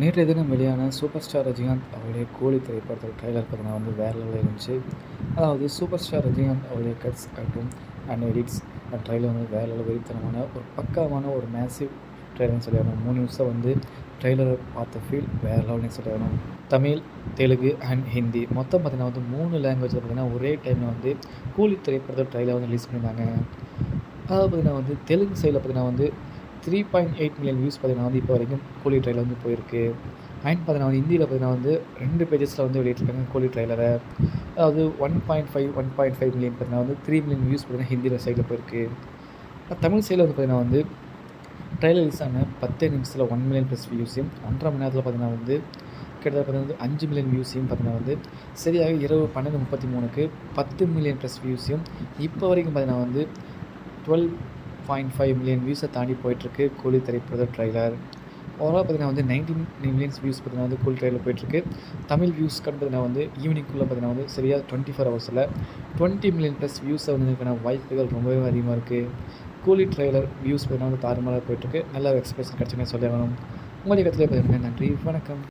நேற்றைய தினம் வெளியான சூப்பர் ஸ்டார் ரஜினிகாந்த் அவருடைய கோழி திரைப்படத்தோட ட்ரைலர் பார்த்தீங்கன்னா வந்து வேறு லெவலில் இருந்துச்சு. அதாவது சூப்பர் ஸ்டார் ரஜினிகாந்த் அவருடைய கட்ஸ் ஆகட்டும் அண்ட் எடிட்ஸ் அந்த ட்ரைலர் வந்து வேறு லெவல் வெறித்தனமான ஒரு பக்காவான ஒரு மேசிவ் ட்ரைலர்னு சொல்லிடணும் மூணு நிமிஷம் வந்து ட்ரைலரை பார்த்த ஃபீல் வேறு லெவல்னு சொல்லிடணும் தமிழ் தெலுங்கு அண்ட் ஹிந்தி மொத்தம் பார்த்தீங்கன்னா வந்து மூணு லாங்குவேஜில் பார்த்தீங்கன்னா ஒரே டைமில் வந்து கூலி திரைப்படத்தில் ட்ரைலர் வந்து ரிலீஸ் பண்ணியிருந்தாங்க. அதாவது பார்த்தீங்கன்னா வந்து தெலுங்கு சைடில் பார்த்தீங்கன்னா வந்து three point eight million views பார்த்தீங்கன்னா வந்து இப்போ வரைக்கும் கோலி ட்ரைலர் வந்து போயிருக்கு. அண்ட் பார்த்தீங்கன்னா வந்து இந்தியில் பார்த்தீங்கன்னா வந்து ரெண்டு பேஜஸில் வந்து வெளியிட்டிருக்காங்க கோலி ட்ரைலரை அதாவது one point five one point five million பார்த்தீங்கன்னா வந்து த்ரீ மில்லியன் வியூஸ் பார்த்தீங்கன்னா ஹிந்தியில் சைடில் போயிருக்கு. தமிழ் சைடில் வந்து பார்த்தீங்கன்னா வந்து ட்ரைலர் ரிலீஸ் ஆன பத்து நிமிஷத்தில் ஒன் மில்லியன் ப்ளஸ் வியூஸையும் ஒன்றரை மணி நேரத்தில் பார்த்தீங்கன்னா வந்து கிட்டத்தட்ட பார்த்தீங்கன்னா அஞ்சு மில்லியன் வியூஸையும் பார்த்தீங்கன்னா வந்து சரியாக இரவு பன்னெண்டு முப்பத்தி மூணுக்கு பத்து மில்லியன் ப்ளஸ் வியூஸையும் இப்போ வரைக்கும் பார்த்தீங்கன்னா வந்து டுவெல் பாயிண்ட் ஃபைவ் மில்லியன் வியூஸை தாண்டி போயிட்டுருக்கு. கூலி திரைப்பட ட்ரைலர் ஓவரால் பார்த்தீங்கன்னா வந்து நைன்டீன் மில்லியன்ஸ் வியூஸ் பார்த்தீங்கன்னா வந்து கூலி ட்ரைலர் போயிட்டுருக்கு. தமிழ் வியூஸ் பார்த்தீங்கன்னா வந்து ஈவினிங்குள்ளே பார்த்தீங்கன்னா வந்து சரியாக டுவெண்ட்டி ஃபோர் ஹவர்ஸில் டுவெண்ட்டி மில்லியன் ப்ளஸ் வியூஸை வந்ததுக்கான வாய்ப்புகள் ரொம்பவே அதிகமாக இருக்குது கூலி ட்ரைலர் வியூஸ் பார்த்திங்கன்னா வந்து தாறுமாறாக போயிட்டுருக்கு. நல்ல எக்ஸ்பிரஷன் கிடச்சுன்னு சொல்லி ஆகணும் உங்களுடைய இடத்துல பார்த்திங்கன்னா நன்றி. வணக்கம்.